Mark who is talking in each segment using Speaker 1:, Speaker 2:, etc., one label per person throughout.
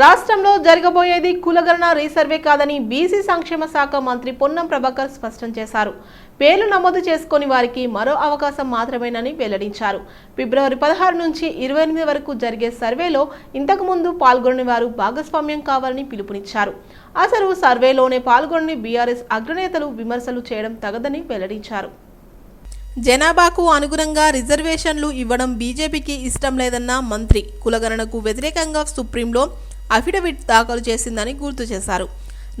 Speaker 1: రాష్ట్రంలో జరగబోయేది కులగణన రీసర్వే కాదని బీసీ సంక్షేమ శాఖ మంత్రి పొన్నం ప్రభాకర్ స్పష్టం చేశారు. పేర్లు నమోదు చేసుకుని వారికి మరో అవకాశం మాత్రమేనని వెల్లడించారు. ఫిబ్రవరి పదహారు నుంచి ఇరవై ఎనిమిది వరకు జరిగే సర్వేలో ఇంతకుముందు పాల్గొని వారు భాగస్వామ్యం కావాలని పిలుపునిచ్చారు. అసలు సర్వేలోనే పాల్గొని బీఆర్ఎస్ అగ్రనేతలు విమర్శలు చేయడం తగదని వెల్లడించారు. జనాభాకు అనుగుణంగా రిజర్వేషన్లు ఇవ్వడం బీజేపీకి ఇష్టం లేదన్న మంత్రి కులగణనకు వ్యతిరేకంగా సుప్రీంలో అఫిడవిట్ దాఖలు చేసిందని గుర్తు చేశారు.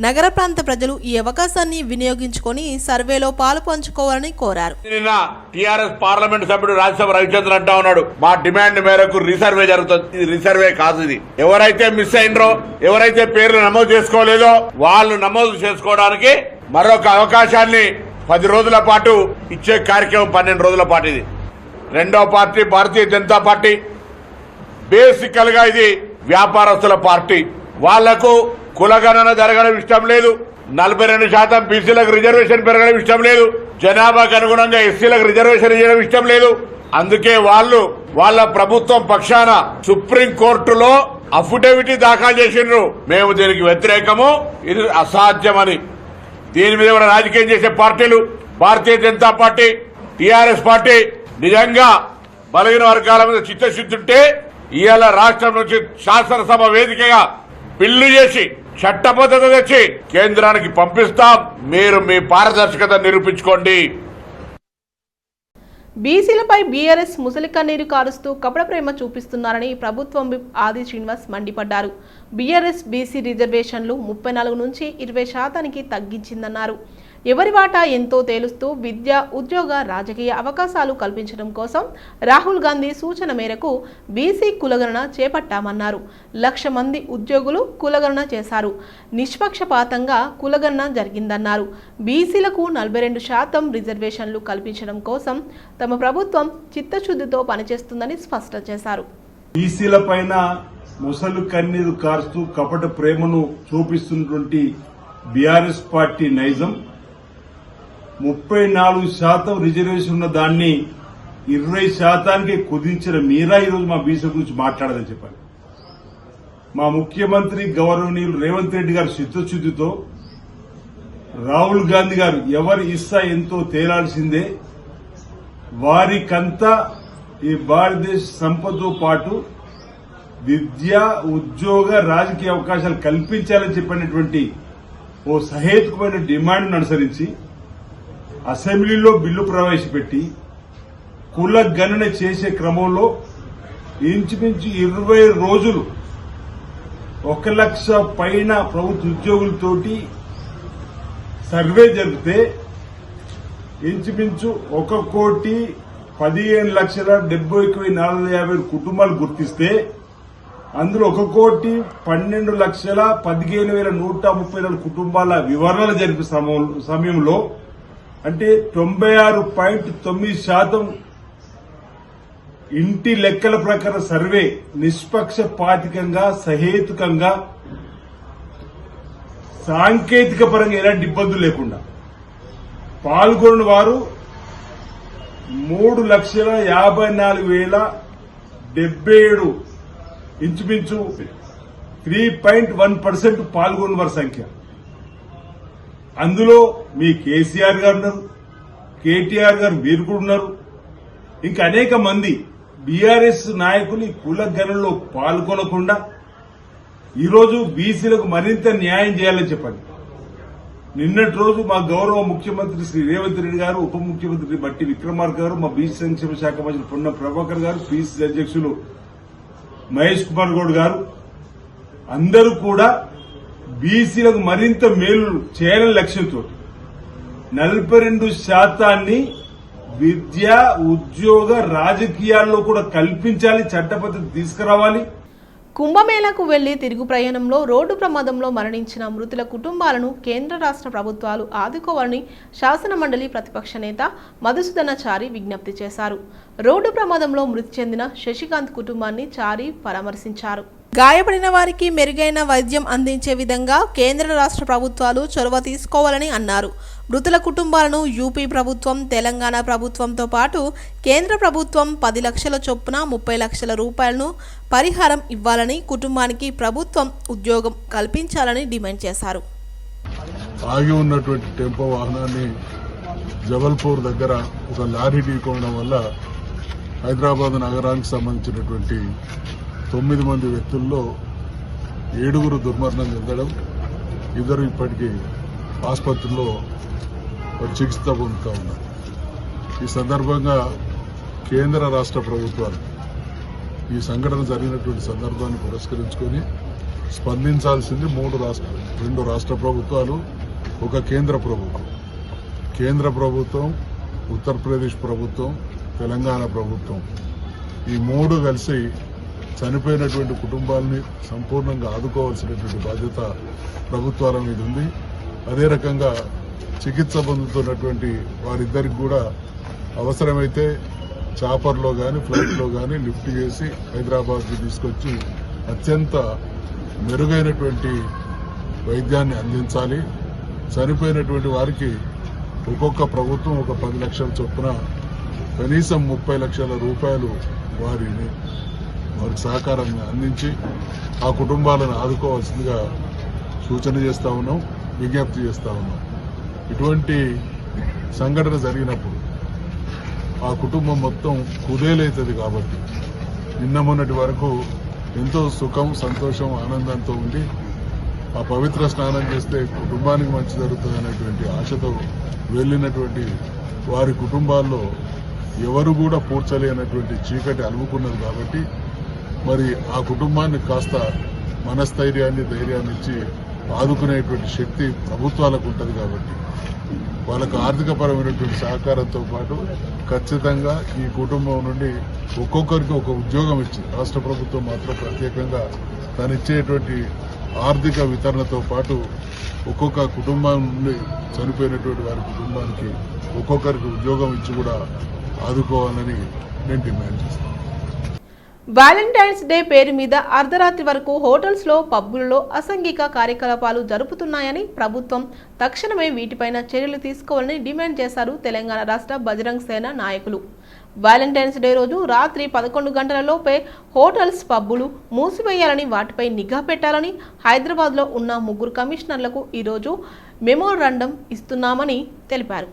Speaker 1: నగర ప్రాంత ప్రజలు ఈ అవకాశాన్ని వినియోగించుకొని సర్వేలో పాలు పంచుకోవాలని కోరారు.
Speaker 2: నిన్న టిఆర్ఎస్ పార్లమెంట్ సభ్యుడు రాజ్యసభ రవిచంద్ర అంటా ఉన్నాడు మా డిమాండ్ మేరకు రీసర్వే జరుగుతుంది ఇది రీసర్వే కాదు ఇది. ఎవరైతే మిస్ అయినరో ఎవరైతే పేర్లు నమోదు చేసుకోలేదో వాళ్ళు నమోదు చేసుకోవడానికి మరొక అవకాశాన్ని పది రోజుల పాటు ఇచ్చే కార్యక్రమం పన్నెండు రోజుల పాటు ఇది. రెండో పార్టీ భారతీయ జనతా పార్టీ బేసికల్గా ఇది వ్యాపారస్తుల పార్టీ. వాళ్ళకు కులగణన జరగడం ఇష్టం లేదు. నలభై రెండు శాతం బీసీలకు రిజర్వేషన్ పెరగడం ఇష్టం లేదు. జనాభాకు అనుగుణంగా ఎస్సీలకు రిజర్వేషన్ ఇవ్వడం ఇష్టం లేదు. అందుకే వాళ్ళు వాళ్ళ ప్రభుత్వం పక్షాన సుప్రీం కోర్టులో అఫిడవిట్ దాఖలు చేసిండ్రు. మేము దీనికి వ్యతిరేకము. ఇది అసాధ్యమని. దీని మీద కూడా రాజకీయం చేసే పార్టీలు భారతీయ జనతా పార్టీ టీఆర్ఎస్ పార్టీ నిజంగా బలహీన వర్గాల మీద చిత్తశుద్ధి ఉంటే ఇవాళ రాష్ట్రం నుంచి శాసనసభ వేదికగా బిల్లు చేసి చట్టబద్ధత తెచ్చి కేంద్రానికి పంపిస్తాం. మీరు మీ పారదర్శకత నిరూపించుకోండి.
Speaker 1: బీసీలపై బీఆర్ఎస్ ముసలిక్క నీరు కారుస్తూ కపడ ప్రేమ చూపిస్తున్నారని ప్రభుత్వం ఆది శ్రీనివాస్ మండిపడ్డారు. బీఆర్ఎస్ బీసీ రిజర్వేషన్లు ముప్పై నాలుగు నుంచి ఇరవై శాతానికి తగ్గించిందన్నారు. ఎవరి వాటా ఎంతో తేలుస్తూ విద్య ఉద్యోగ రాజకీయ అవకాశాలు కల్పించడం కోసం రాహుల్ గాంధీ సూచన మేరకు బీసీ కులగణన చేపట్టామన్నారు. లక్ష మంది ఉద్యోగులు కులగణన చేశారు. నిష్పక్షపాతంగా కులగణన జరిగిందన్నారు. బీసీలకు నలభై రెండు శాతం రిజర్వేషన్లు కల్పించడం కోసం తమ ప్రభుత్వం చిత్తశుద్ధితో పనిచేస్తుందని స్పష్టం చేశారు.
Speaker 3: బీసీల పైన ముసలు కన్నీరు కారుస్తూ కపట ప్రేమను చూపిస్తున్నటువంటి బీఆర్ఎస్ పార్టీ నైజం. ముప్పై నాలుగు శాతం రిజర్వేషన్ ఉన్న దాన్ని ఇరవై శాతానికి కుదించిన మీరా ఈరోజు మా బీసీ గురించి మాట్లాడదని చెప్పాలి. మా ముఖ్యమంత్రి గౌరవనీయులు రేవంత్ రెడ్డి గారు చిత్తశుద్దితో రాహుల్ గాంధీ గారు ఎవరి ఇస్తా ఎంతో తేలాల్సిందే. వారికంతా ఈ భారతదేశ సంపదతో పాటు విద్య ఉద్యోగ రాజకీయ అవకాశాలు కల్పించాలని చెప్పినటువంటి ఓ సహేతుకమైన డిమాండ్ను అనుసరించి అసెంబ్లీలో బిల్లు ప్రవేశపెట్టి కుల గణన చేసే క్రమంలో ఇంచుమించు ఇరవై రోజులు ఒక లక్ష పైన ప్రభుత్వ ఉద్యోగులతోటి సర్వే జరిపితే ఇంచుమించు ఒక కోటి పదిహేను లక్షల డెబ్బై ఒక నాలుగు యాభై కుటుంబాలు గుర్తిస్తే అందులో ఒక కోటి పన్నెండు లక్షల పదిహేను వేల నూట ముప్పై నాలుగు కుటుంబాల వివరణలు జరిపే సమయంలో అంటే తొంభై ఆరు పాయింట్ తొమ్మిది శాతం ఇంటి లెక్కల ప్రకారం సర్వే నిష్పక్షపాతికంగా సహేతుకంగా సాంకేతిక పరంగా ఎలాంటి ఇబ్బందులు లేకుండా. పాల్గొన్న వారు మూడు లక్షల యాభై నాలుగు వేల డెబ్బై ఏడు ఇంచుమించు త్రీ పాయింట్ వన్ పర్సెంట్ పాల్గొన్న వారి సంఖ్య. అందులో మీ కేసీఆర్ గారు ఉన్నారు కేటీఆర్ గారు వీరు కూడా ఉన్నారు. ఇంకా అనేక మంది బీఆర్ఎస్ నాయకులు ఈ కుల గణనలో పాల్గొనకుండా ఈరోజు బీసీలకు మరింత న్యాయం చేయాలని చెప్పండి. నిన్నటి రోజు మా గౌరవ ముఖ్యమంత్రి శ్రీ రేవంత్ రెడ్డి గారు ఉప ముఖ్యమంత్రి బట్టి విక్రమార్క గారు మా బీసీ సంక్షేమ శాఖ మంత్రి పొన్న ప్రభాకర్ గారు పీసీ అధ్యక్షులు మహేష్ కుమార్ గౌడ్ గారు అందరూ కూడా బీసీలకు మరింత మేలు చేయాలని లక్ష్యంతో నలభై రెండు శాతాన్ని విద్య ఉద్యోగ రాజకీయాల్లో కూడా కల్పించాలి చట్టపద్ధతి తీసుకురావాలి.
Speaker 1: కుంభమేళకు వెళ్ళి తిరుగు ప్రయాణంలో రోడ్డు ప్రమాదంలో మరణించిన మృతుల కుటుంబాలను కేంద్ర రాష్ట్ర ప్రభుత్వాలు ఆదుకోవాలని శాసన మండలి ప్రతిపక్ష నేత మధుసూదనాచారి విజ్ఞప్తి చేశారు. రోడ్డు ప్రమాదంలో మృతి చెందిన శశికాంత్ కుటుంబాన్ని చారి పరామర్శించారు. గాయపడిన వారికి మెరుగైన వైద్యం అందించే విధంగా కేంద్ర రాష్ట్ర ప్రభుత్వాలు చొరవ తీసుకోవాలని అన్నారు. మృతుల కుటుంబాలను యూపీ ప్రభుత్వం తెలంగాణ ప్రభుత్వంతో పాటు కేంద్ర ప్రభుత్వం పది లక్షల చొప్పున ముప్పై లక్షల రూపాయలను పరిహారం ఇవ్వాలని కుటుంబానికి ప్రభుత్వం ఉద్యోగం కల్పించాలని డిమాండ్ చేశారు.
Speaker 4: ఆగి ఉన్నటువంటి టెంపో వాహనాన్ని జబల్పూర్ దగ్గర ఒక లారీ ఢీకోవడం వల్ల హైదరాబాద్ నగరానికి సంబంధించినటువంటి తొమ్మిది మంది వ్యక్తుల్లో ఏడుగురు దుర్మరణం చెందడం ఇద్దరు ఇప్పటికీ ఆసుపత్రిలో చికిత్స పొందుతూ ఉన్నారు. ఈ సందర్భంగా కేంద్ర రాష్ట్ర ప్రభుత్వాలు ఈ సంఘటన జరిగినటువంటి సందర్భాన్ని పురస్కరించుకొని స్పందించాల్సింది మూడు రాష్ట్ర రెండు రాష్ట్ర ప్రభుత్వాలు ఒక కేంద్ర ప్రభుత్వం. కేంద్ర ప్రభుత్వం ఉత్తరప్రదేశ్ ప్రభుత్వం తెలంగాణ ప్రభుత్వం. ఈ మూడు కలిసి చనిపోయినటువంటి కుటుంబాలని సంపూర్ణంగా ఆదుకోవాల్సినటువంటి బాధ్యత ప్రభుత్వాల మీద ఉంది. అదే రకంగా చికిత్స పొందుతున్నటువంటి వారిద్దరికి కూడా అవసరమైతే చాపర్లో కానీ ఫ్లైట్లో కానీ లిఫ్ట్ చేసి హైదరాబాద్కి తీసుకొచ్చి అత్యంత మెరుగైనటువంటి వైద్యాన్ని అందించాలి. చనిపోయినటువంటి వారికి ఒక్కొక్క ప్రభుత్వం ఒక పది లక్షల చొప్పున కనీసం ముప్పై లక్షల రూపాయలు వారిని వారికి సహకారం అందించి ఆ కుటుంబాలను ఆదుకోవాల్సిందిగా సూచన చేస్తా ఉన్నాం విజ్ఞప్తి చేస్తా ఉన్నాం. ఇటువంటి సంఘటన జరిగినప్పుడు ఆ కుటుంబం మొత్తం కుదేలవుతుంది కాబట్టి నిన్న మొన్నటి వరకు ఎంతో సుఖం సంతోషం ఆనందంతో ఉండి ఆ పవిత్ర స్నానం చేస్తే కుటుంబానికి మంచి జరుగుతుంది అనేటువంటి ఆశతో వెళ్ళినటువంటి వారి కుటుంబాల్లో ఎవరు కూడా పూడ్చలేనటువంటి చీకటి అలుముకున్నది కాబట్టి మరి ఆ కుటుంబాన్ని కాస్త మనస్థైర్యాన్ని ధైర్యాన్ని ఇచ్చి ఆదుకునేటువంటి శక్తి ప్రభుత్వాలకు ఉంటుంది కాబట్టి వాళ్ళకు ఆర్థికపరమైనటువంటి సహకారంతో పాటు ఖచ్చితంగా ఈ కుటుంబం నుండి ఒక్కొక్కరికి ఒక ఉద్యోగం ఇచ్చింది. రాష్ట్ర ప్రభుత్వం మాత్రం ప్రత్యేకంగా తను ఇచ్చేటువంటి ఆర్థిక వితరణతో పాటు ఒక్కొక్క కుటుంబం నుండి చనిపోయినటువంటి వారి కుటుంబానికి ఒక్కొక్కరికి ఉద్యోగం ఇచ్చి కూడా ఆదుకోవాలని నేను డిమాండ్ చేస్తాను.
Speaker 1: వ్యాలంటైన్స్ డే పేరు మీద అర్ధరాత్రి వరకు హోటల్స్లో పబ్బులలో అసంఘిక కార్యకలాపాలు జరుపుతున్నాయని ప్రభుత్వం తక్షణమే వీటిపైన చర్యలు తీసుకోవాలని డిమాండ్ చేశారు తెలంగాణ రాష్ట్ర బజరంగ్ సేన నాయకులు. వ్యాలంటైన్స్ డే రోజు రాత్రి పదకొండు గంటలలోపే హోటల్స్ పబ్బులు మూసివేయాలని వాటిపై నిఘా పెట్టాలని హైదరాబాద్లో ఉన్న ముగ్గురు కమిషనర్లకు ఈరోజు మెమోరాండం ఇస్తున్నామని తెలిపారు.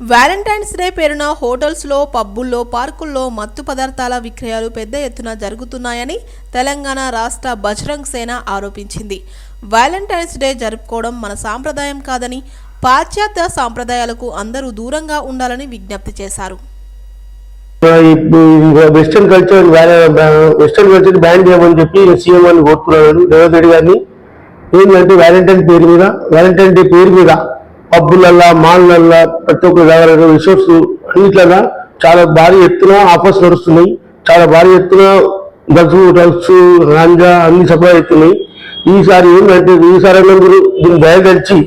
Speaker 1: వ్యాలంటైన్స్ డే పేరున హోటల్స్లో పబ్బుల్లో పార్కుల్లో మత్తు పదార్థాల విక్రయాలు పెద్ద ఎత్తున జరుగుతున్నాయని తెలంగాణ రాష్ట్ర బజరంగ్ సేన ఆరోపించింది. వ్యాలంటైన్స్ డే జరుపుకోవడం మన సాంప్రదాయం కాదని పాశ్చాత్య సాంప్రదాయాలకు అందరూ దూరంగా ఉండాలని విజ్ఞప్తి చేశారు.
Speaker 5: Western culture western culture ban చేయమని చెప్పి సీఎం అని కోరుతున్నాను రేవంత్ రెడ్డి గారిని. ఏంటంటే వ్యాలంటైన్ పేరు మీద వ్యాలంటైన్ డే పేరు మీద పబ్బులల్లా మాల్లల్లా ప్రతి ఒక్క దగ్గర రిసోర్స్ అన్నిట్లగా చాలా భారీ ఎత్తున ఆఫర్స్ నడుస్తున్నాయి. చాలా భారీ ఎత్తున డ్రగ్స్ డ్రగ్స్ రాంజా అన్ని సప్లై అవుతున్నాయి. ఈసారి ఏంటంటే ఈసారి మీరు దీన్ని తెచ్చి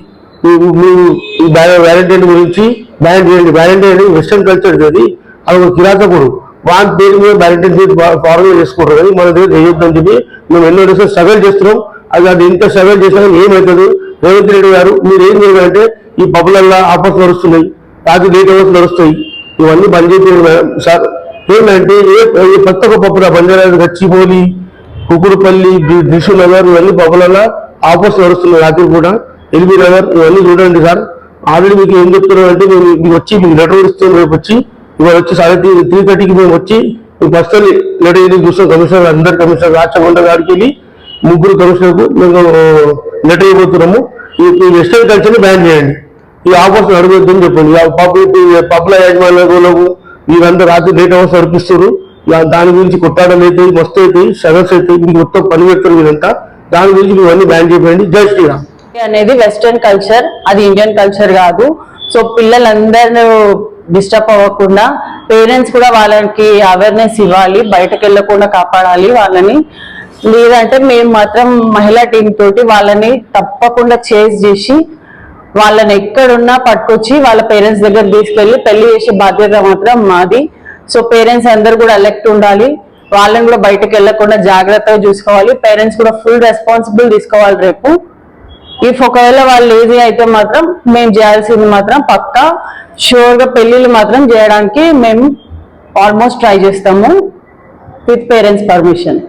Speaker 5: మీరు ఈ వ్యాలంటైన్ గురించి బ్యాన్ చేయండి. వ్యాలంటైన్ వెస్టర్న్ కల్చర్ అది అది ఒక కిరాతకుడు వాని పేరు మీద వ్యాలంటైన్ చేసి ఫార్మల్ చేసుకుంటారు కానీ మన దగ్గర చేయొద్దని చెప్పి మేము ఎన్నో డేస్ స్ట్రగల్ చేస్తున్నాం. అది అది ఎంత స్ట్రగల్ చేసినా ఏమవుతుంది రేవంత్ రెడ్డి గారు మీరు ఏం చేయాలంటే ఈ పబ్బులల్లో ఆఫర్స్ నడుస్తున్నాయి రాత్రి లేట్ అవర్స్ నడుస్తాయి ఇవన్నీ బంద్ చేసి సార్ ఏంటంటే ఏ ప్రతి కొత్త ఒక పప్పుల బంజారా గచ్చిపోలి కుకుడుపల్లి దిశు నగర్ ఇవన్నీ పబ్బులలో ఆఫర్స్ నడుస్తున్నాయి రాత్రి కూడా ఎల్బీ నగర్ ఇవన్నీ చూడండి సార్. ఆల్రెడీ మీకు ఏం చెప్తున్నాం అంటే మేము మీకు వచ్చి మీకు లెటర్ ఇస్తాం రేపు వచ్చి ఇవాళ వచ్చి సారీ త్రీ థర్టీకి మేము వచ్చి మీకు పర్సనల్ లెటర్ చూస్తాం కమిషనర్ అందరు కమిషనర్ రాచకొండ గారికి వెళ్ళి ముగ్గురు కమిషనర్కు మేము లెటర్ ఇవ్వబోతున్నాము ఈ వెస్టర్న్ కల్చర్ని బ్యాన్ చేయండి. ఈ ఆఫర్స్ అని చెప్పండి. ఆ పబ్ల యాజమాన్యాలకు వీరంతా రాత్రి లేట్ అవర్స్ నడిపిస్తారు. ఇక దాని గురించి కొట్టాడలు అవుతాయి మస్తు అవుతాయి షగర్స్ అవుతాయి మీకు మొత్తం పని పెడతారు వీరంతా దాని గురించి మీరు అన్ని బ్యాన్ చేయండి జై శ్రీరామ్.
Speaker 6: అనేది వెస్టర్న్ కల్చర్ అది ఇండియన్ కల్చర్ కాదు. సో పిల్లలందరూ డిస్టర్బ్ అవ్వకుండా పేరెంట్స్ కూడా వాళ్ళకి అవేర్నెస్ ఇవ్వాలి బయటకు వెళ్ళకుండా కాపాడాలి వాళ్ళని. లేదంటే మేము మాత్రం మహిళా టీం తోటి వాళ్ళని తప్పకుండా చేజ్ చేసి వాళ్ళని ఎక్కడున్నా పట్టుకొచ్చి వాళ్ళ పేరెంట్స్ దగ్గర తీసుకెళ్ళి పెళ్ళి చేసే బాధ్యత మాత్రం మాది. సో పేరెంట్స్ అందరు కూడా అలెక్ట్ ఉండాలి. వాళ్ళని కూడా బయటకు వెళ్ళకుండా జాగ్రత్తగా చూసుకోవాలి. పేరెంట్స్ కూడా ఫుల్ రెస్పాన్సిబుల్ తీసుకోవాలి రేపు. ఇఫ్ ఒకవేళ వాళ్ళు లేజీ అయితే మాత్రం మేము చేయాల్సింది మాత్రం పక్కా షూర్గా పెళ్ళిళ్ళు మాత్రం చేయడానికి మేము ఆల్మోస్ట్ ట్రై చేస్తాము. విత్ పేరెంట్స్ పర్మిషన్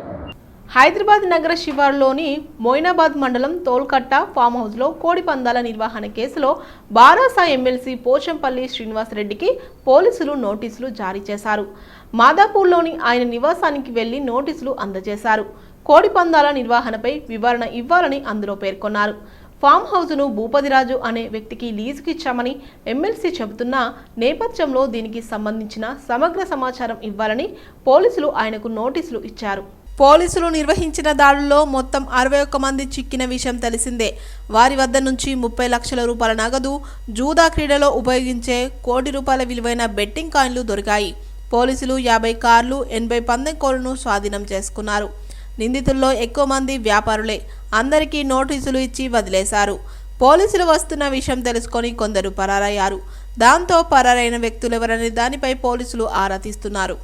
Speaker 1: హైదరాబాద్ నగర శివార్లోని మోయినాబాద్ మండలం తోల్కట్ట ఫామ్ హౌస్లో కోడి పందాల నిర్వహణ కేసులో బారాసా ఎమ్మెల్సీ పోచంపల్లి శ్రీనివాసరెడ్డికి పోలీసులు నోటీసులు జారీ చేశారు. మాదాపూర్లోని ఆయన నివాసానికి వెళ్ళి నోటీసులు అందజేశారు. కోడి పందాల నిర్వహణపై వివరణ ఇవ్వాలని అందులో పేర్కొన్నారు. ఫామ్ హౌస్ను భూపతిరాజు అనే వ్యక్తికి లీజుకి ఇచ్చామని ఎమ్మెల్సీ చెబుతున్న నేపథ్యంలో దీనికి సంబంధించిన సమగ్ర సమాచారం ఇవ్వాలని పోలీసులు ఆయనకు నోటీసులు ఇచ్చారు. పోలీసులు నిర్వహించిన దాడుల్లో మొత్తం అరవై ఒక్క మంది చిక్కిన విషయం తెలిసిందే. వారి వద్ద నుంచి ముప్పై లక్షల రూపాయల నగదు జూదా క్రీడలో ఉపయోగించే కోటి రూపాయల విలువైన బెట్టింగ్ కాయిన్లు దొరికాయి. పోలీసులు యాభై కార్లు ఎనభై పందెం కోళ్ళను స్వాధీనం చేసుకున్నారు. నిందితుల్లో ఎక్కువ మంది వ్యాపారులే. అందరికీ నోటీసులు ఇచ్చి వదిలేశారు. పోలీసులు వస్తున్న విషయం తెలుసుకొని కొందరు పరారయ్యారు. దాంతో పరారైన వ్యక్తులెవరనే దానిపై పోలీసులు ఆరా తీస్తున్నారు.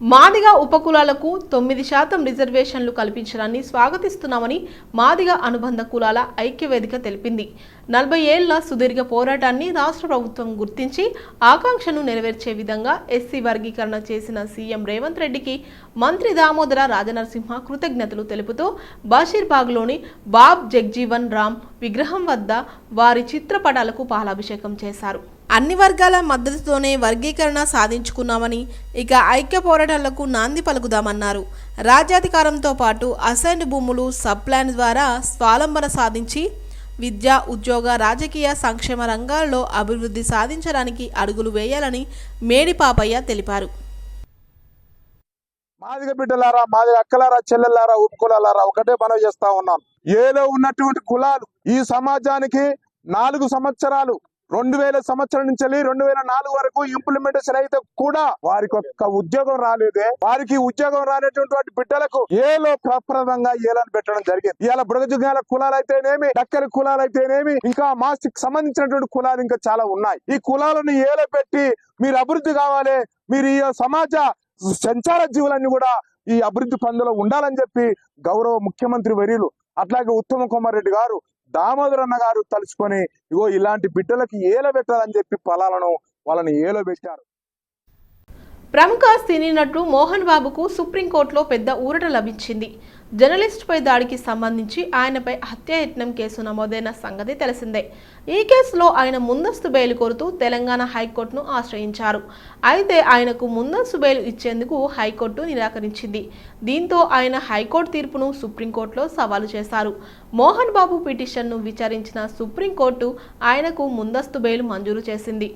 Speaker 1: మాదిగ ఉపకులాలకు తొమ్మిది శాతం రిజర్వేషన్లు కల్పించడాన్ని స్వాగతిస్తున్నామని మాదిగ అనుబంధ కులాల ఐక్యవేదిక తెలిపింది. నలభై ఏళ్ళ సుదీర్ఘ పోరాటాన్ని రాష్ట్ర ప్రభుత్వం గుర్తించి ఆకాంక్షను నెరవేర్చే విధంగా ఎస్సీ వర్గీకరణ చేసిన సీఎం రేవంత్ రెడ్డికి మంత్రి దామోదర రాజనరసింహ కృతజ్ఞతలు తెలుపుతూ బషీర్బాగ్లోని బాబ్ జగ్జీవన్ రామ్ విగ్రహం వద్ద వారి చిత్రపటాలకు పాలాభిషేకం చేశారు. అన్ని వర్గాల మద్దతుతోనే వర్గీకరణ సాధించుకున్నామని ఇక ఐక్య పోరాటాలకు నాంది పలుకుదామన్నారు. రాజ్యాధికారంతో పాటు అసైన్డ్ భూములు సబ్ప్లాన్ ద్వారా స్వాలంబన సాధించి విద్య ఉద్యోగ రాజకీయ సంక్షేమ రంగాల్లో అభివృద్ధి సాధించడానికి అడుగులు వేయాలని మేడి పాపయ్య తెలిపారు.
Speaker 7: మాదిగ బిడ్డలారా మాదిగ అక్కలారా చెల్లెలారా ఉపకులారా ఒకటే మనం చేస్తా ఉన్నాను. ఏదో ఉన్నటువంటి కులాలు ఈ సమాజానికి నాలుగు సంవత్సరాలు రెండు వేల సంవత్సరం నుంచి రెండు వేల నాలుగు వరకు ఇంప్లిమెంటేషన్ అయితే కూడా వారికి ఒక్క ఉద్యోగం రాలేదే. వారికి ఉద్యోగం రానటువంటి బిడ్డలకు ఏలో ప్రప్రదంగా ఏలని పెట్టడం జరిగింది. ఇలా బృగజుగాల కులాలు అయితేనేమి డక్కరి కులాలు అయితేనేమి ఇంకా మాస్టిక్ సంబంధించినటువంటి కులాలు ఇంకా చాలా ఉన్నాయి. ఈ కులాలను ఏలో పెట్టి మీరు అభివృద్ధి కావాలి మీరు ఈ సమాజ సంచార జీవులన్నీ కూడా ఈ అభివృద్ధి పందులో ఉండాలని చెప్పి గౌరవ ముఖ్యమంత్రి వర్యులు అట్లాగే ఉత్తమ కుమార్ రెడ్డి గారు దామోదర్ అన్న గారు తలుచుకొని ఇగో ఇలాంటి బిడ్డలకి ఏల పెట్టాలని చెప్పి పొలాలను వాళ్ళని ఏలో పెట్టారు.
Speaker 1: ప్రముఖ సినీ నటుడు మోహన్ బాబుకు సుప్రీంకోర్టులో పెద్ద ఊరట లభించింది. జర్నలిస్టుపై దాడికి సంబంధించి ఆయనపై హత్యాయత్నం కేసు నమోదైన సంగతి తెలిసిందే. ఈ కేసులో ఆయన ముందస్తు బెయిల్ కోరుతూ తెలంగాణ హైకోర్టును ఆశ్రయించారు. అయితే ఆయనకు ముందస్తు బెయిల్ ఇచ్చేందుకు హైకోర్టు నిరాకరించింది. దీంతో ఆయన హైకోర్టు తీర్పును సుప్రీంకోర్టులో సవాలు చేశారు. మోహన్ బాబు పిటిషన్ను విచారించిన సుప్రీంకోర్టు ఆయనకు ముందస్తు బెయిల్ మంజూరు చేసింది.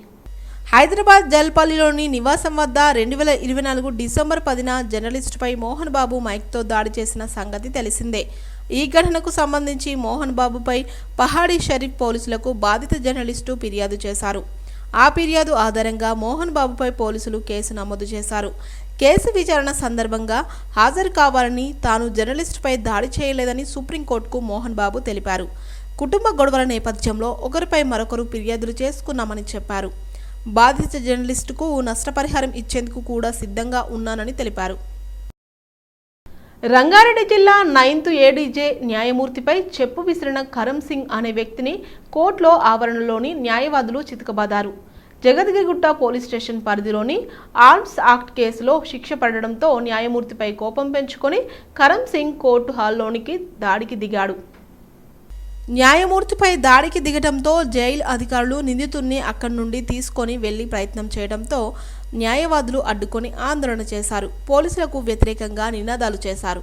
Speaker 1: హైదరాబాద్ జల్పల్లిలోని నివాసం వద్ద రెండు వేల ఇరవై నాలుగు డిసెంబర్ పదిన జర్నలిస్టుపై మోహన్ బాబు మైక్తో దాడి చేసిన సంగతి తెలిసిందే. ఈ ఘటనకు సంబంధించి మోహన్ బాబుపై పహాడీ షరీఫ్ పోలీసులకు బాధిత జర్నలిస్టు ఫిర్యాదు చేశారు. ఆ ఫిర్యాదు ఆధారంగా మోహన్ బాబుపై పోలీసులు కేసు నమోదు చేశారు. కేసు విచారణ సందర్భంగా హాజరు కావాలని తాను జర్నలిస్టుపై దాడి చేయలేదని సుప్రీంకోర్టుకు మోహన్ బాబు తెలిపారు. కుటుంబ గొడవల నేపథ్యంలో ఒకరిపై మరొకరు ఫిర్యాదులు చేసుకున్నామని చెప్పారు. బాధిత జర్నలిస్టుకు నష్టపరిహారం ఇచ్చేందుకు కూడా సిద్ధంగా ఉన్నానని తెలిపారు. రంగారెడ్డి జిల్లా నైన్త్ ఏడీజే న్యాయమూర్తిపై చెప్పు విసిరిన కరం సింగ్ అనే వ్యక్తిని కోర్టులో ఆవరణలోని న్యాయవాదులు చితకబాదారు. జగద్గిరిగుట్ట పోలీస్ స్టేషన్ పరిధిలోని ఆర్మ్స్ యాక్ట్ కేసులో శిక్ష పడడంతో న్యాయమూర్తిపై కోపం పెంచుకొని కరం సింగ్ కోర్టు హాల్లోనికి దాడికి దిగాడు. న్యాయమూర్తిపై దాడికి దిగటంతో జైలు అధికారులు నిందితుడిని అక్కడి నుండి తీసుకొని వెళ్ళి ప్రయత్నం చేయడంతో న్యాయవాదులు అడ్డుకొని ఆందోళన చేశారు పోలీసులకు వ్యతిరేకంగా నినాదాలు చేశారు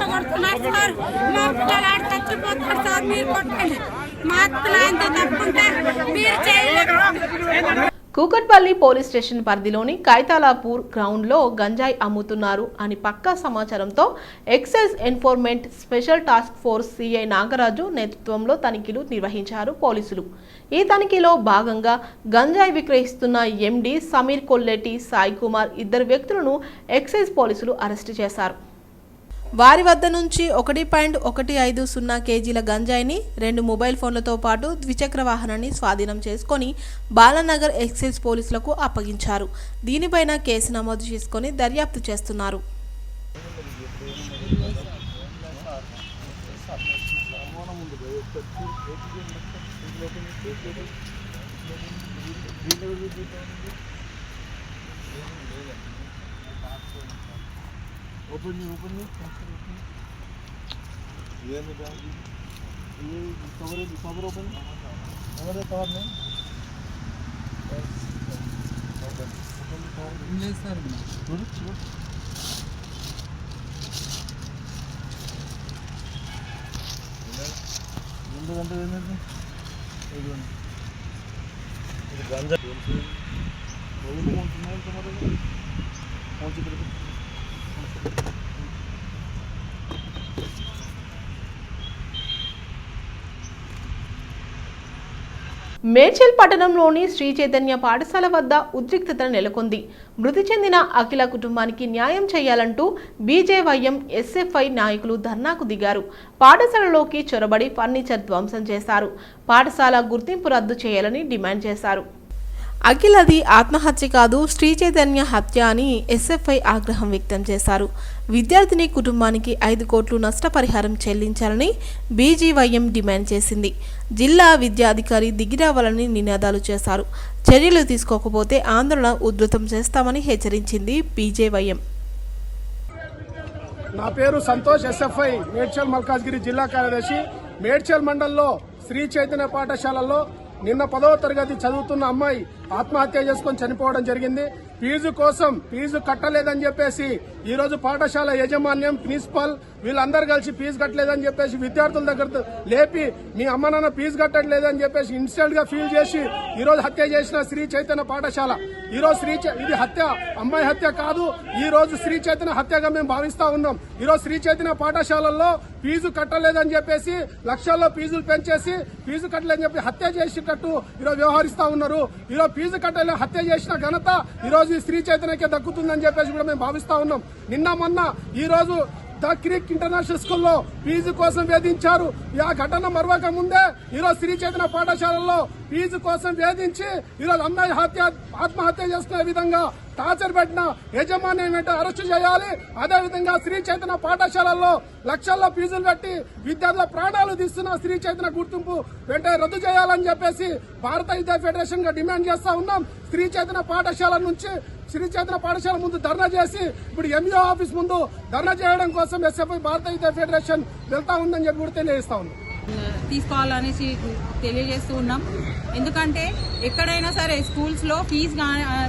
Speaker 8: సార్ మా పిల్లలు ఆడ చచ్చిపోతారు సార్ మీరు కొట్టండి. మా పిల్లలు తప్పుంటే మీరు చేయలేదు
Speaker 1: కూకట్పల్లి పోలీస్ స్టేషన్ పరిధిలోని కైతాలాపూర్ గ్రౌండ్లో గంజాయి అమ్ముతున్నారు అని పక్కా సమాచారంతో excise enforcement special task force CI Nagaraju నేతృత్వంలో తనిఖీలు నిర్వహించారు పోలీసులు. ఈ తనిఖీలో భాగంగా గంజాయి విక్రయిస్తున్న ఎండీ సమీర్ కొల్లెటి సాయి కుమార్ ఇద్దరు వ్యక్తులను ఎక్సైజ్ పోలీసులు అరెస్టు చేశారు. వారి వద్ద నుంచి ఒకటి పాయింట్ ఒకటి ఐదు సున్నా కేజీల గంజాయిని రెండు మొబైల్ ఫోన్లతో పాటు ద్విచక్ర వాహనాన్ని స్వాధీనం చేసుకొని బాలనగర్ ఎక్సైజ్ పోలీసులకు అప్పగించారు. దీనిపైన కేసు నమోదు చేసుకొని దర్యాప్తు చేస్తున్నారు.
Speaker 9: Obanı obanı. ये में डाल दी ये कवर है कवर ओपन कवर है कवर नहीं Ne sarma? Dur çık. Bunda bende vermedi. Ödün. Ganda. Oğlum kontrol nerede? Kontrol nerede?
Speaker 1: Medchal పట్టణంలోని శ్రీ చైతన్య పాఠశాల వద్ద ఉద్రిక్తత నెలకొంది. మృతి చెందిన అఖిల కుటుంబానికి న్యాయం చేయాలంటూ బీజేవైఎం ఎస్ఎఫ్ఐ నాయకులు ధర్నాకు దిగారు. పాఠశాలలోకి చొరబడి ఫర్నిచర్ ధ్వంసం చేశారు. పాఠశాల గుర్తింపు రద్దు చేయాలని డిమాండ్ చేశారు. అఖిలది ఆత్మహత్య కాదు శ్రీ చైతన్య హత్య అని ఎస్ఎఫ్ఐ ఆగ్రహం వ్యక్తం చేశారు. విద్యార్థిని కుటుంబానికి ఐదు కోట్లు నష్టపరిహారం చెల్లించాలని బీజీవైఎం డిమాండ్ చేసింది. జిల్లా విద్యాధికారి దిగిరావాలని నినాదాలు చేశారు. చర్యలు తీసుకోకపోతే ఆందోళన ఉధృతం చేస్తామని హెచ్చరించింది బీజేవైఎం.
Speaker 10: నా పేరు సంతోష్ ఎస్ఎఫ్ఐ మేడ్చల్ మల్కాజ్గిరి జిల్లా కార్యదర్శి. మేడ్చల్ మండలంలో శ్రీ చైతన్య పాఠశాలలో నిన్న పదవ తరగతి చదువుతున్న అమ్మాయి ఆత్మహత్య చేసుకొని చనిపోవడం జరిగింది. ఫీజు కోసం ఫీజు కట్టలేదని చెప్పేసి ఈ రోజు పాఠశాల యాజమాన్యం ప్రిన్సిపల్ వీళ్ళందరూ కలిసి ఫీజు కట్టలేదని చెప్పేసి విద్యార్థుల దగ్గర లేపి మీ అమ్మ నాన్న ఫీజు కట్టట్లేదని చెప్పేసి ఇన్స్టెంట్గా ఫీల్ చేసి ఈ రోజు హత్య చేసిన శ్రీ చైతన్య పాఠశాల. ఈ రోజు శ్రీ ఇది హత్య అమ్మాయి హత్య కాదు. ఈ రోజు శ్రీ చైతన్య హత్యగా మేము భావిస్తా ఉన్నాం. ఈరోజు శ్రీ చైతన్య పాఠశాలల్లో ఫీజు కట్టలేదని చెప్పేసి లక్షల్లో ఫీజులు పెంచేసి ఫీజు కట్టలేదని చెప్పి హత్య చేసేటట్టు ఈరోజు వ్యవహరిస్తా ఉన్నారు. ఈరోజు ఫీజు కట్టలే హత్య చేసిన ఘనత ఈరోజు ఈ శ్రీ చైతన్యకే దక్కుతుందని చెప్పేసి కూడా మేము భావిస్తా ఉన్నాం. నిన్న మొన్న ఈరోజు ద క్రిక్ ఇంటర్నేషనల్ స్కూల్లో ఫీజు కోసం వేధించారు. ఆ ఘటన మరవక ముందే ఈరోజు శ్రీ చైతన్య పాఠశాలల్లో ఫీజు కోసం వేధించి ఈరోజు అమ్మాయి హత్య ఆత్మహత్య చేసుకునే విధంగా టార్చర్ పెట్టిన యజమాని వెంట అరెస్టు చేయాలి. అదేవిధంగా శ్రీ చైతన్య పాఠశాలల్లో లక్షల్లో ఫీజులు పెట్టి విద్యార్థుల ప్రాణాలు తీస్తున్న శ్రీ చైతన్య గుర్తింపు వెంటనే రద్దు చేయాలని చెప్పేసి భారత విద్యా ఫెడరేషన్గా డిమాండ్ చేస్తా ఉన్నాం. శ్రీ చైతన్య పాఠశాల నుంచి శ్రీ చైతన్య పాఠశాల ముందు ధర్నా చేసి ఇప్పుడు ఎంఈఓ ఆఫీస్ ముందు ధర్నా చేయడం కోసం ఎస్ఎఫ్ఐ భారత విద్యా ఫెడరేషన్ వెళ్తా ఉందని చెప్పి కూడా తెలియజేస్తా ఉన్నాం.
Speaker 11: తీసుకోవాలనేసి తెలియజేస్తూ ఉన్నాం. ఎందుకంటే ఎక్కడైనా సరే స్కూల్స్లో ఫీజ్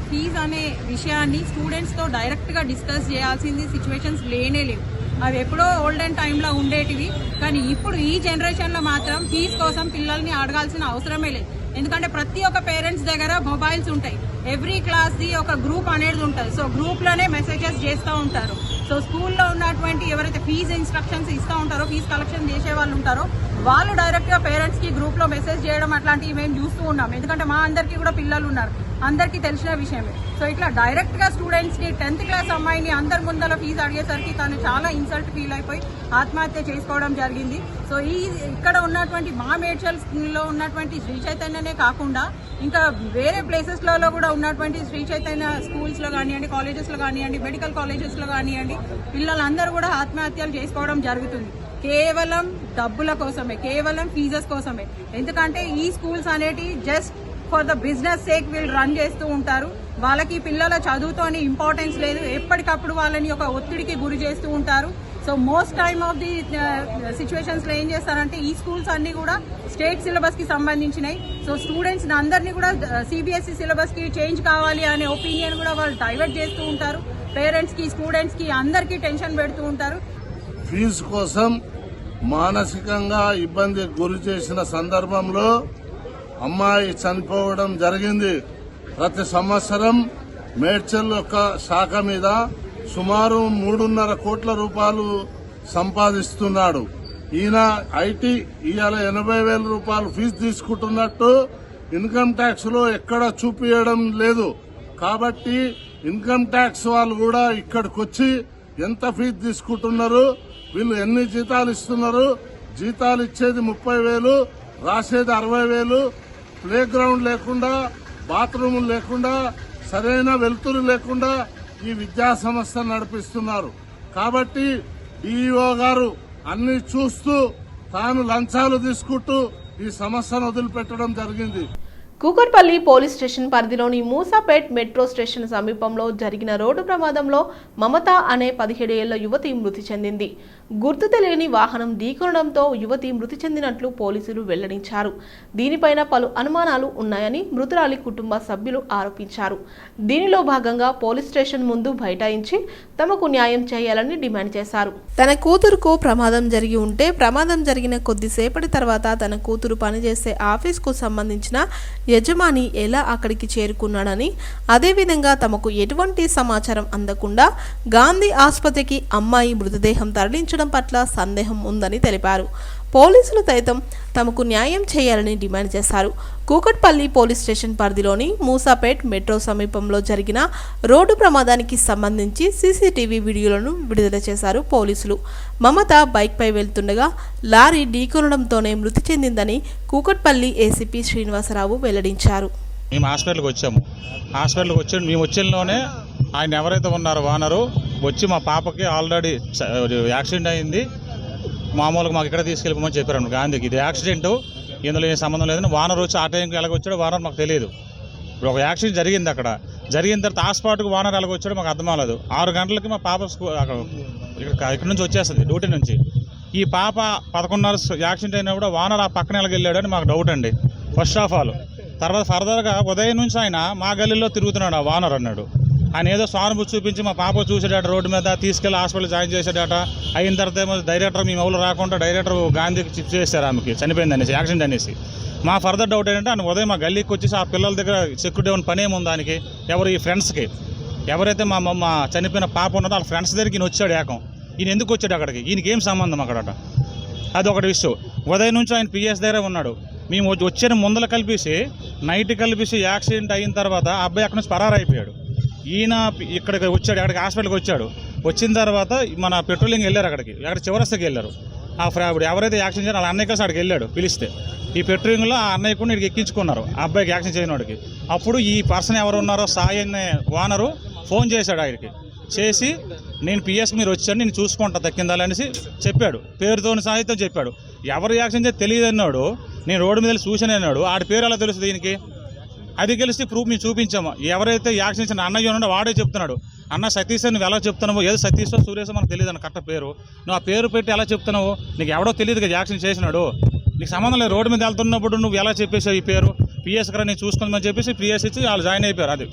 Speaker 11: ఫీజ్ అనే విషయాన్ని స్టూడెంట్స్తో డైరెక్ట్గా డిస్కస్ చేయాల్సింది సిచ్యువేషన్స్ లేనే లేవు. అవి ఎప్పుడో ఓల్డెన్ టైంలో ఉండేటివి. కానీ ఇప్పుడు ఈ జనరేషన్లో మాత్రం ఫీజ్ కోసం పిల్లల్ని అడగాల్సిన అవసరమే లేదు. ఎందుకంటే ప్రతి ఒక్క పేరెంట్స్ దగ్గర మొబైల్స్ ఉంటాయి. ఎవ్రీ క్లాస్ది ఒక గ్రూప్ అనేది ఉంటుంది. సో గ్రూప్లోనే మెసేజెస్ చేస్తూ ఉంటారు. సో స్కూల్లో ఉన్నటువంటి ఎవరైతే ఫీజ్ ఇన్స్ట్రక్షన్స్ ఇస్తూ ఉంటారో ఫీజ్ కలెక్షన్ చేసే వాళ్ళు ఉంటారో వాళ్ళు డైరెక్ట్గా పేరెంట్స్కి గ్రూప్లో మెసేజ్ చేయడం అట్లాంటివి మేము చూస్తూ ఉన్నాం. ఎందుకంటే మా అందరికీ కూడా పిల్లలు ఉన్నారు. అందరికీ తెలిసిన విషయమే. సో ఇట్లా డైరెక్ట్గా స్టూడెంట్స్ టెన్త్ క్లాస్ అమ్మాయిని అందరి ముందర ఫీజు అడిగేసరికి తను చాలా ఇన్సల్ట్ ఫీల్ అయిపోయి ఆత్మహత్య చేసుకోవడం జరిగింది. సో ఈ ఇక్కడ ఉన్నటువంటి మా మేడ్చల్లో ఉన్నటువంటి శ్రీ చైతన్యనే కాకుండా ఇంకా వేరే ప్లేసెస్లలో కూడా ఉన్నటువంటి శ్రీ చైతన్య స్కూల్స్లో కానివ్వండి కాలేజెస్లో కానివ్వండి మెడికల్ కాలేజెస్లో కానివ్వండి పిల్లలందరూ కూడా ఆత్మహత్యలు చేసుకోవడం జరుగుతుంది. కేవలం డబ్బుల కోసమే కేవలం ఫీజెస్ కోసమే. ఎందుకంటే ఈ స్కూల్స్ అనేటివి just for the business sake వీళ్ళు రన్ చేస్తూ ఉంటారు. వాళ్ళకి పిల్లల చదువుతోని ఇంపార్టెన్స్ లేదు. ఎప్పటికప్పుడు వాళ్ళని ఒక ఒత్తిడికి గురి చేస్తూ ఉంటారు. So most time of the సిచ్యువేషన్స్లో ఏం చేస్తారంటే ఈ స్కూల్స్ అన్ని కూడా స్టేట్ సిలబస్కి సంబంధించినవి సో స్టూడెంట్స్ అందరినీ కూడా సిబిఎస్ఈ సిలబస్కి చేంజ్ కావాలి అనే ఒపీనియన్ కూడా వాళ్ళు డైవర్ట్ చేస్తూ ఉంటారు. పేరెంట్స్కి స్టూడెంట్స్కి అందరికీ టెన్షన్ పెడుతూ ఉంటారు.
Speaker 12: ఫీజు కోసం మానసికంగా ఇబ్బంది గురి చేసిన సందర్భంలో అమ్మాయి చనిపోవడం జరిగింది. ప్రతి సంవత్సరం మేడ్చల్ యొక్క శాఖ మీద సుమారు మూడున్నర కోట్ల రూపాయలు సంపాదిస్తున్నాడు. ఈయన ఐటీ ఇవాళ ఎనభై వేల రూపాయలు ఫీజు తీసుకుంటున్నట్టు ఇన్కమ్ ట్యాక్స్లో ఎక్కడ చూపించడం లేదు. కాబట్టి ఇన్కమ్ ట్యాక్స్ వాళ్ళు కూడా ఇక్కడికి వచ్చి ఎంత ఫీజు తీసుకుంటున్నారు వీళ్ళు ఎన్ని జీతాలు ఇస్తున్నారు జీతాలు ఇచ్చేది ముప్పై వేలు రాసేది అరవై వేలు ప్లే గ్రౌండ్ లేకుండా బాత్రూమ్ లేకుండా సరైన వెలుతురు లేకుండా ఈ విద్యా సంస్థ నడిపిస్తున్నారు. కాబట్టి డిఈఓ గారు అన్ని చూస్తూ తాను లంచాలు తీసుకుంటూ ఈ సమస్యను వదిలిపెట్టడం జరిగింది.
Speaker 1: కూకట్పల్లి పోలీస్ స్టేషన్ పరిధిలోని మూసాపేట్ మెట్రో స్టేషన్ సమీపంలో జరిగిన రోడ్డు ప్రమాదంలో మమత అనే పదిహేడు ఏళ్ళ యువతి మృతి చెందింది. గుర్తు తెలియని వాహనం ఢీకొనడంతో యువతి మృతి చెందినట్లు పోలీసులు వెల్లడించారు. దీనిపైన పలు అనుమానాలు ఉన్నాయని మృతురాలి కుటుంబ సభ్యులు ఆరోపించారు. దీనిలో భాగంగా పోలీస్ స్టేషన్ ముందు బైఠాయించి తమకు న్యాయం చేయాలని డిమాండ్ చేశారు. తన కూతురుకు ప్రమాదం జరిగి ఉంటే ప్రమాదం జరిగిన కొద్దిసేపటి తర్వాత తన కూతురు పనిచేసే ఆఫీస్కు సంబంధించిన యజమాని ఎలా అక్కడికి చేరుకున్నాడని అదేవిధంగా తమకు ఎటువంటి సమాచారం అందకుండా గాంధీ ఆసుపత్రికి అమ్మాయి మృతదేహం తరలించడం పట్ల సందేహం ఉందని తెలిపారు. పోలీసులు సైతం తమకు న్యాయం చేయాలని డిమాండ్ చేశారు. కూకట్పల్లి పోలీస్ స్టేషన్ పరిధిలోని మూసాపేట్ మెట్రో సమీపంలో జరిగిన రోడ్డు ప్రమాదానికి సంబంధించి సీసీటీవీ వీడియోలను విడుదల చేశారు పోలీసులు. మమత బైక్పై వెళ్తుండగా లారీ ఢీకొనడంతోనే మృతి చెందిందని కూకట్పల్లి ఏసీపీ శ్రీనివాసరావు వెల్లడించారు.
Speaker 13: మేము హాస్పిటల్కి వచ్చాము. హాస్పిటల్కి వచ్చి మేము వచ్చినలోనే ఆయన ఎవరైతే ఉన్నారో వానరు వచ్చి మా పాపకి ఆల్రెడీ యాక్సిడెంట్ అయింది. మామూలుగా మాకు ఇక్కడ తీసుకెళ్ళిపోమని చెప్పారు గాంధీకి. ఇది యాక్సిడెంట్ ఇందులో ఏం సంబంధం లేదని వానర్ వచ్చి ఆ టైంకి ఎలాగొచ్చాడో వానర్ మాకు తెలియదు. ఇప్పుడు ఒక యాక్సిడెంట్ జరిగింది అక్కడ. జరిగిన తర్వాత ఆ స్పాట్కి వానర్ ఎలాగొచ్చాడో మాకు అర్థం అవ్వలేదు ఆరు గంటలకి మా పాప స్కూ అక్కడ ఇక్కడ ఇక్కడ నుంచి వచ్చేస్తుంది డ్యూటీ నుంచి. ఈ పాప పదకొండున్నర యాక్సిడెంట్ అయినా కూడా వానర్ ఆ పక్కన ఎలాగెళ్ళాడని మాకు డౌట్ అండి. ఫస్ట్ ఆఫ్ ఆల్ తర్వాత ఫర్దర్గా ఉదయం నుంచి ఆయన మా గల్లీలో తిరుగుతున్నాడు ఆ వానర్ అన్నాడు. ఆయన ఏదో సానుభూతి చూపించి మా పాప చూసేటట రోడ్డు మీద తీసుకెళ్ళి హాస్పిటల్ జాయిన్ చేసేటట అయిన తర్వాత ఏమో డైరెక్టర్ మీ మౌలు రాకుండా డైరెక్టర్ గాంధీకి చిప్ చేశారు ఆమెకి. చనిపోయింది అనేసి యాక్సిడెంట్ అనేసి. మా ఫర్దర్ డౌట్ ఏంటంటే ఆయన ఉదయం మా గల్లీకి వచ్చేసి ఆ పిల్లల దగ్గర సెక్యూరిటీ ఏమైనా పని ఏముంది దానికి ఎవరు ఈ ఫ్రెండ్స్కి? ఎవరైతే మా మా చనిపోయిన పాప ఉన్నదో వాళ్ళ ఫ్రెండ్స్ దగ్గరికి ఈయన వచ్చాడు ఏకం. ఈయన ఎందుకు వచ్చాడు అక్కడికి? ఈయనకి ఏం సంబంధం అక్కడట? అది ఒకటి విషయం ఉదయం నుంచి ఆయన పిఎస్ దగ్గర ఉన్నాడు. మేము వచ్చిన ముందల కలిపేసి నైట్ కలిపేసి యాక్సిడెంట్ అయిన తర్వాత అబ్బాయి అక్కడి నుంచి పరారైపోయాడు. ఈయన ఇక్కడికి వచ్చాడు అక్కడికి హాస్పిటల్కి వచ్చాడు. వచ్చిన తర్వాత మన పెట్రోలింగ్ వెళ్ళారు అక్కడికి అక్కడ చివరస్తకి వెళ్ళారు. ఆ ఫ్రా ఎవరైతే యాక్షన్ చేయాలి వాళ్ళ అన్నయ్య కలిసి అక్కడికి వెళ్ళాడు పిలిస్తే. ఈ పెట్రోలింగ్లో ఆ అన్నయ్య కూడా ఇక్కడికి ఎక్కించుకున్నారు ఆ అబ్బాయికి యాక్సిడెంట్ చేయనోడికి అప్పుడు ఈ పర్సన్ ఎవరు ఉన్నారో సాయి అనే ఓనరు ఫోన్ చేశాడు ఆయనకి. చేసి నేను పిఎస్ మీరు వచ్చాను నేను చూసుకుంటా దక్కిందాలి అనేసి చెప్పాడు. పేరుతోని సాహిత్యం చెప్పాడు. ఎవరు యాక్షన్ చేస్తే తెలియదు అన్నాడు నేను రోడ్డు మీద వెళ్ళి చూసాను అన్నాడు ఆడి పేరు ఎలా తెలుసు దీనికి? అది కలిసి ప్రూఫ్ మేము చూపించాము. ఎవరైతే యాక్షన్ ఇచ్చిన అన్నయ్య ఉన్నాడో వాడే చెప్తున్నాడు. అన్న సతీష్ అని నువ్వు ఎలా చెప్తున్నావు? ఏదో సతీష్ సురేష్ మనకు తెలియదు అన్న కరెక్ట్ పేరు. నువ్వు ఆ పేరు పెట్టి ఎలా చెప్తున్నావు? నీకు ఎవడో తెలియదు కదా యాక్షన్ చేసినాడు. నీకు సంబంధం లేదు. రోడ్డు మీద వెళ్తున్నప్పుడు నువ్వు ఎలా చెప్పేసావు ఈ పేరు? పిఎస్ గారు నేను చూసుకుందామని చెప్పేసి పిఎస్ ఇచ్చి వాళ్ళు జాయిన్ అయిపోయారు. అది.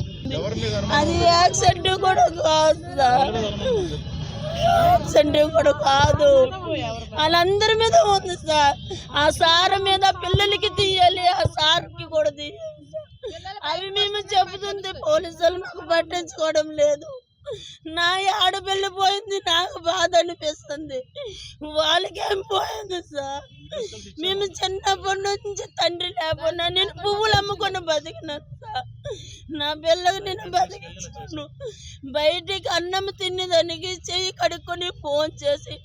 Speaker 14: అది యాక్సిడెంట్ కూడా కాదు సార్. యాక్సిడెంట్ కూడా కాదు. వాళ్ళందరి మీద ఉంది సార్. ఆ సార్ మీద పిల్లలకి తీయాలి ఆ సార్కి కూడా తీయాలి. సార్. అవి మేము చెబుతుంది పోలీసులు మాకు పట్టించుకోవడం లేదు. నా ఆడపిల్ల పోయింది నాకు బాధ అనిపిస్తుంది. వాళ్ళకేం పోయింది సార్? మేము చిన్నప్పటి నుంచి తండ్రి లేకుండా నేను పువ్వులు అమ్ముకొని బతికినాను సార్. నా పిల్లకు నేను బతికించాను బయటికి అన్నం తినేదానికి చెయ్యి కడుక్కొని ఫోన్ చేసి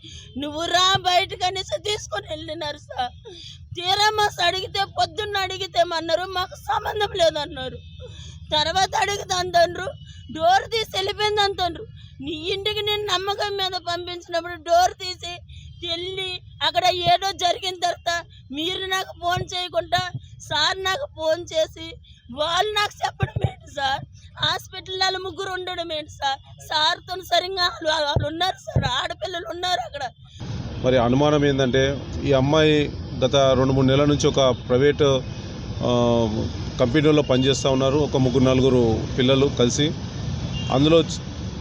Speaker 14: నువ్వు రా బయటకు అనేసి తీసుకొని వెళ్ళినారు సార్. తీరా మాస్ అడిగితే పొద్దున్న అడిగితే అన్నారు మాకు సంబంధం లేదన్నారు. తర్వాత అడిగితే అంటారు డోర్ తీసి వెళ్ళిపోయింది అంటారు నీ ఇంటికి నేను నమ్మకం మీద పంపించినప్పుడు డోర్ తీసి వెళ్ళి అక్కడ ఏదో జరిగిన తర్వాత మీరు నాకు ఫోన్ చేయకుండా సార్ నాకు ఫోన్ చేసి వాళ్ళు నాకు చెప్పడం ఏంటి సార్? హాస్పిటల్ ముగ్గురు ఉండడం ఏంటి సార్? సార్తో సరిగ్గా వాళ్ళు ఉన్నారు సార్ ఆడపిల్లలు ఉన్నారు అక్కడ.
Speaker 15: మరి అనుమానం ఏంటంటే ఈ అమ్మాయి గత రెండు మూడు నెలల నుంచి ఒక ప్రైవేట్ కంపెనీలో పనిచేస్తూ ఉన్నారు. ఒక ముగ్గురు నలుగురు పిల్లలు కలిసి. అందులో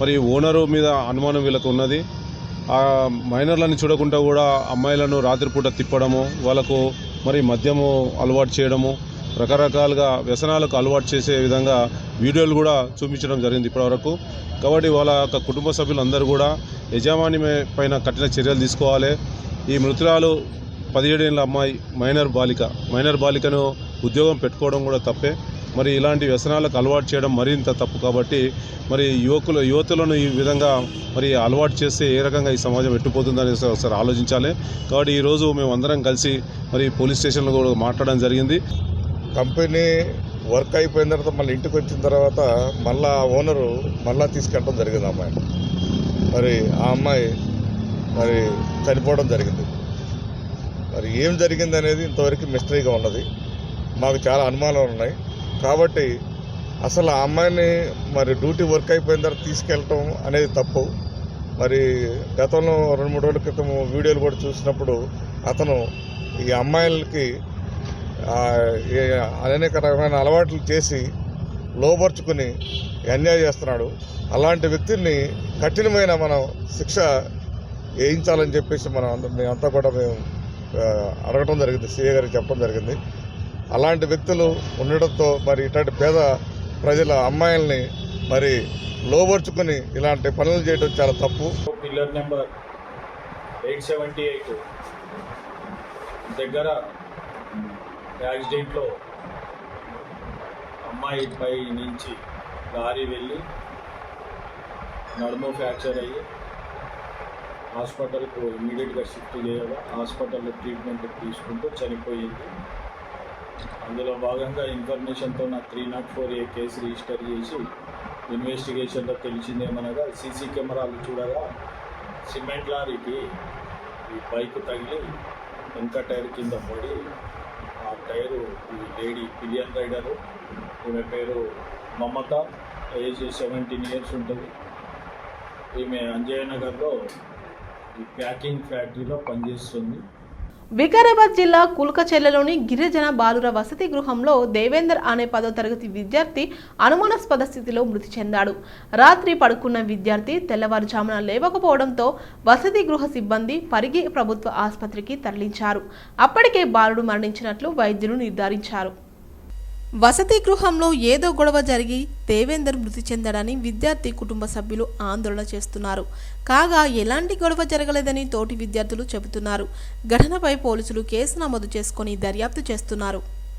Speaker 15: మరి ఓనరు మీద అనుమానం వీళ్ళకు ఉన్నది. ఆ మైనర్లను చూడకుండా కూడా అమ్మాయిలను రాత్రిపూట తిప్పడము వాళ్ళకు మరి మద్యము అలవాటు చేయడము రకరకాలుగా వ్యసనాలకు అలవాటు చేసే విధంగా వీడియోలు కూడా చూపించడం జరిగింది ఇప్పటివరకు. కాబట్టి వాళ్ళ యొక్క కుటుంబ సభ్యులందరూ కూడా యజమాని పైన కఠిన చర్యలు తీసుకోవాలి. ఈ మృతురాలు పదిహేడేళ్ళ అమ్మాయి మైనర్ బాలిక. మైనర్ బాలికను ఉద్యోగం పెట్టుకోవడం కూడా తప్పే. మరి ఇలాంటి వ్యసనాలకు అలవాటు చేయడం మరింత తప్పు కాబట్టి మరి యువకులు యువతులను ఈ విధంగా మరి అలవాటు చేస్తే ఏ రకంగా ఈ సమాజం ఎట్టుపోతుందని ఒకసారి ఆలోచించాలి. కాబట్టి ఈరోజు మేము అందరం కలిసి మరి పోలీస్ స్టేషన్లో కూడా మాట్లాడడం జరిగింది.
Speaker 16: కంపెనీ వర్క్ అయిపోయిన తర్వాత మళ్ళీ ఇంటికి వచ్చిన తర్వాత మళ్ళా ఓనరు మళ్ళా తీసుకెళ్ళడం జరిగింది అమ్మాయి మరి ఆ అమ్మాయి మరి చనిపోవడం జరిగింది. మరి ఏం జరిగింది అనేది ఇంతవరకు మిస్టరీగా ఉన్నది. మాకు చాలా అనుమానాలు ఉన్నాయి. కాబట్టి అసలు ఆ అమ్మాయిని మరి డ్యూటీ వర్క్ అయిపోయిన తర్వాత తీసుకెళ్ళటం అనేది తప్పు. మరి గతంలో రెండు మూడు రోజుల క్రితం వీడియోలు కూడా చూసినప్పుడు అతను ఈ అమ్మాయిలకి అనేక రకమైన అలవాట్లు చేసి లోపరుచుకుని అన్యాయం చేస్తున్నాడు. అలాంటి వ్యక్తిని కఠినమైన మనం శిక్ష వేయించాలని చెప్పేసి మనం అందరం మేమంతా కూడా మేము అడగటం జరిగింది సీఏ గారికి చెప్పడం జరిగింది. అలాంటి వ్యక్తులు ఉండడంతో మరి ఇట్లాంటి పేద ప్రజల అమ్మాయిల్ని మరి లోబర్చుకుని ఇలాంటి పనులు చేయడం చాలా తప్పు.
Speaker 17: Pillar number eight seventy eight దగ్గర యాక్సిడెంట్లో అమ్మాయి పై నుంచి లారీ వెళ్ళి నడుము ఫ్రాక్చర్ అయ్యి హాస్పిటల్కు ఇమీడియట్గా షిఫ్ట్ చేయగా హాస్పిటల్లో ట్రీట్మెంట్ తీసుకుంటూ చనిపోయింది. అందులో భాగంగా ఇన్ఫర్మేషన్తో నా three naught four A case register చేసి ఇన్వెస్టిగేషన్లో తెలిసిందేమనగా సీసీ కెమెరాలు చూడగా సిమెంట్ లారీకి ఈ బైక్ తగిలి వెనక టైర్ కింద పడి ఆ టైరు ఈ లేడీ పిలియన్ రైడరు ఈమె పేరు మమత ఏజ్ సెవెంటీన్ ఇయర్స్ ఉంటుంది. ఈమె అంజయ్య నగర్లో ఈ ప్యాకింగ్ ఫ్యాక్టరీలో పనిచేస్తుంది.
Speaker 1: వికారాబాద్ జిల్లా కుల్కచెర్లలోని గిరిజన బాలుర వసతి గృహంలో దేవేందర్ అనే పదో తరగతి విద్యార్థి అనుమానాస్పద స్థితిలో మృతి చెందాడు. రాత్రి పడుకున్న విద్యార్థి తెల్లవారుజామున లేవకపోవడంతో వసతి గృహ సిబ్బంది పరిగి ప్రభుత్వ ఆసుపత్రికి తరలించారు. అప్పటికే బాలుడు మరణించినట్లు వైద్యులు నిర్ధారించారు. వసతి గృహంలో ఏదో గొడవ జరిగి దేవేందర్ మృతి చెందాడని విద్యార్థి కుటుంబ సభ్యులు ఆందోళన చేస్తున్నారు. కాగా ఎలాంటి గొడవ జరగలేదని తోటి విద్యార్థులు చెబుతున్నారు. ఘటనపై పోలీసులు కేసు నమోదు చేసుకొని దర్యాప్తు చేస్తున్నారు.